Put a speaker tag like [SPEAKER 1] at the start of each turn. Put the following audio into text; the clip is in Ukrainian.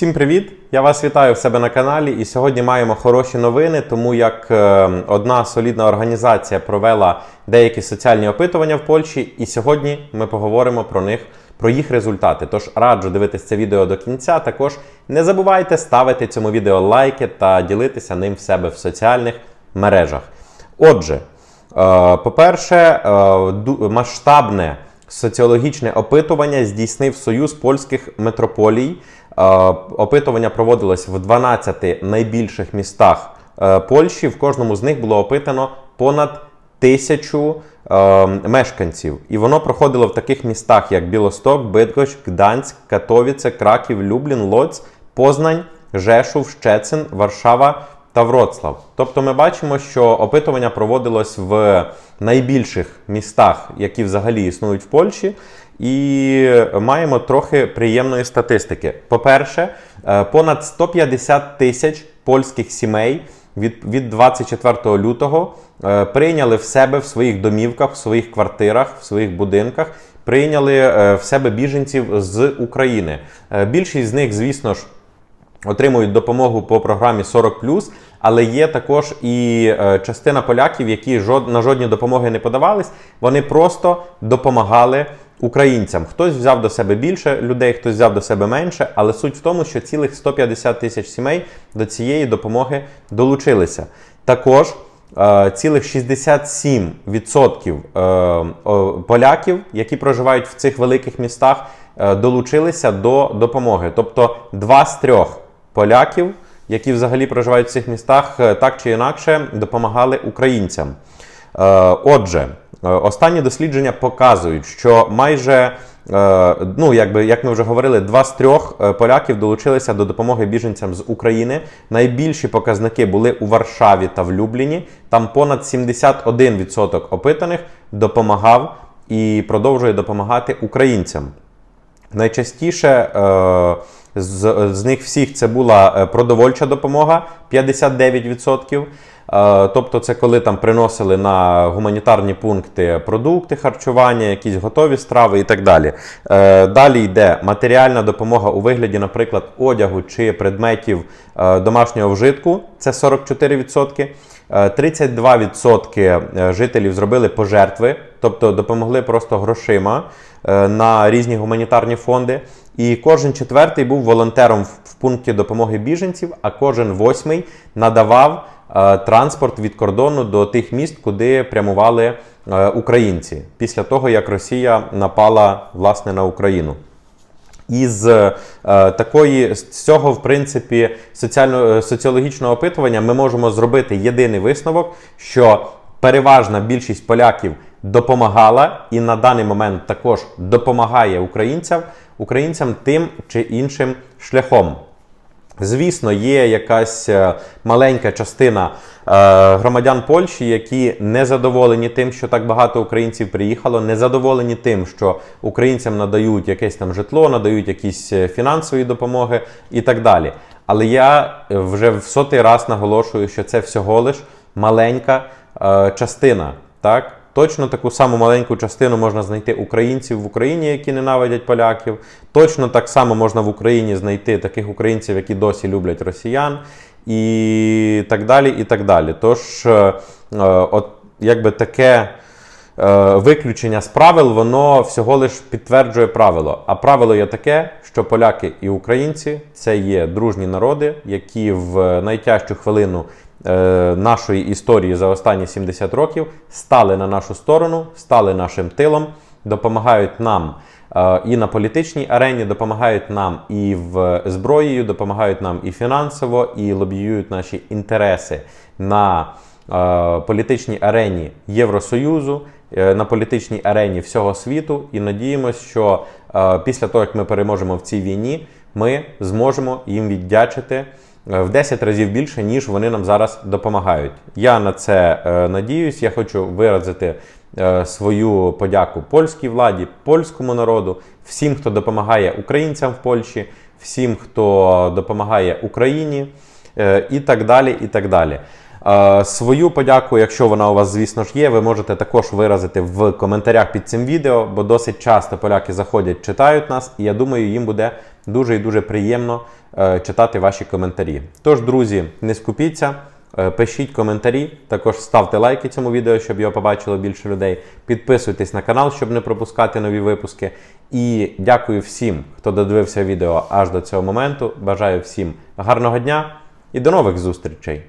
[SPEAKER 1] Всім привіт! Я вас вітаю в себе на каналі. І сьогодні маємо хороші новини, тому як е, одна солідна організація провела деякі соціальні опитування в Польщі, і сьогодні ми поговоримо про них, про їх результати. Тож раджу дивитися це відео до кінця. Також не забувайте ставити цьому відео лайки та ділитися ним в себе в соціальних мережах. Отже, е, по-перше, е, масштабне соціологічне опитування здійснив Союз польських метрополій. Е, Опитування проводилось в 12 найбільших містах е, Польщі. В кожному з них було опитано понад тисячу е, мешканців. І воно проходило в таких містах, як Білосток, Бидгощ, Гданськ, Катовіце, Краків, Люблін, Лоць, Познань, Жешув, Щецин, Варшава та Вроцлав. Тобто ми бачимо, що опитування проводилось в найбільших містах, які взагалі існують в Польщі. І маємо трохи приємної статистики. По-перше, е, понад 150 тисяч польських сімей від, від 24 лютого е, прийняли в себе в своїх домівках, в своїх квартирах, в своїх будинках, прийняли е, в себе біженців з України. Більшість з них, звісно ж, отримують допомогу по програмі 40 але є також і частина поляків, які на жодні допомоги не подавались, вони просто допомагали українцям. Хтось взяв до себе більше людей, хтось взяв до себе менше, але суть в тому, що цілих 150 тисяч сімей до цієї допомоги долучилися. Також е, цілих 67% е, поляків, які проживають в цих великих містах, е, долучилися до допомоги. Тобто два з трьох поляків, які взагалі проживають в цих містах, так чи інакше допомагали українцям. Отже, останні дослідження показують, що майже, е, ну якби як ми вже говорили, два з трьох е, поляків долучилися до допомоги біженцям з України. Найбільші показники були у Варшаві та в Любліні. Там понад 71% опитаних допомагав і продовжує допомагати українцям. Найчастіше е, з, з них всіх це була е, продовольча допомога 59%. Е, тобто, це коли там приносили на гуманітарні пункти продукти харчування, якісь готові страви і так далі. Е, далі йде матеріальна допомога у вигляді, наприклад, одягу чи предметів е, домашнього вжитку. Це 44%. Е, 32% жителів зробили пожертви, тобто допомогли просто грошима на різні гуманітарні фонди. І кожен четвертий був волонтером в- пункті допомоги біженців, а кожен восьмий надавав транспорт від кордону до тих міст, куди прямували е, українці після того, як Росія напала власне на Україну. Із е, такої з цього, в принципі, соціально, е, соціологічного опитування ми можемо зробити єдиний висновок, що переважна більшість поляків допомагала і на даний момент також допомагає українцям, українцям тим чи іншим шляхом. Звісно, є якась е, маленька частина е, громадян Польщі, які не задоволені тим, що так багато українців приїхало, не задоволені тим, що українцям надають якесь там житло, надають якісь е, фінансові допомоги і так далі. Але я вже в сотий раз наголошую, що це всього лиш маленька частина. Так? Точно таку саму маленьку частину можна знайти українців в Україні, які ненавидять поляків. Точно так само можна в Україні знайти таких українців, які досі люблять росіян, і так далі. і так далі. Тож, е, е, от якби таке е, виключення з правил, воно всього лиш підтверджує правило. А правило є таке, що поляки і українці це є дружні народи, які в найтяжчу хвилину нашої історії за останні 70 років стали на нашу сторону, стали нашим тилом, допомагають нам. е, І на політичній арені допомагають нам і в зброєю, допомагають нам і фінансово, і лобіюють наші інтереси на е, політичній арені Євросоюзу, е, на політичній арені всього світу. І надіємося, що е, після того, як ми переможемо в цій війні, ми зможемо їм віддячити е, в 10 разів більше, ніж вони нам зараз допомагають. Я на це е, надіюсь. Я хочу виразити е, свою подяку польській владі, польському народу, всім, хто допомагає українцям в Польщі, всім, хто допомагає Україні, е, і так далі. і так далі. Е, Свою подяку, якщо вона у вас, звісно ж, є, ви можете також виразити в коментарях під цим відео, бо досить часто поляки заходять, читають нас, і я думаю, їм буде дуже і дуже приємно е, читати ваші коментарі. Тож, друзі, не скупіться. Е, Пишіть коментарі, також ставте лайки цьому відео, щоб його побачило більше людей. Підписуйтесь на канал, щоб не пропускати нові випуски. І дякую всім, хто додивився відео аж до цього моменту. Бажаю всім гарного дня і до нових зустрічей!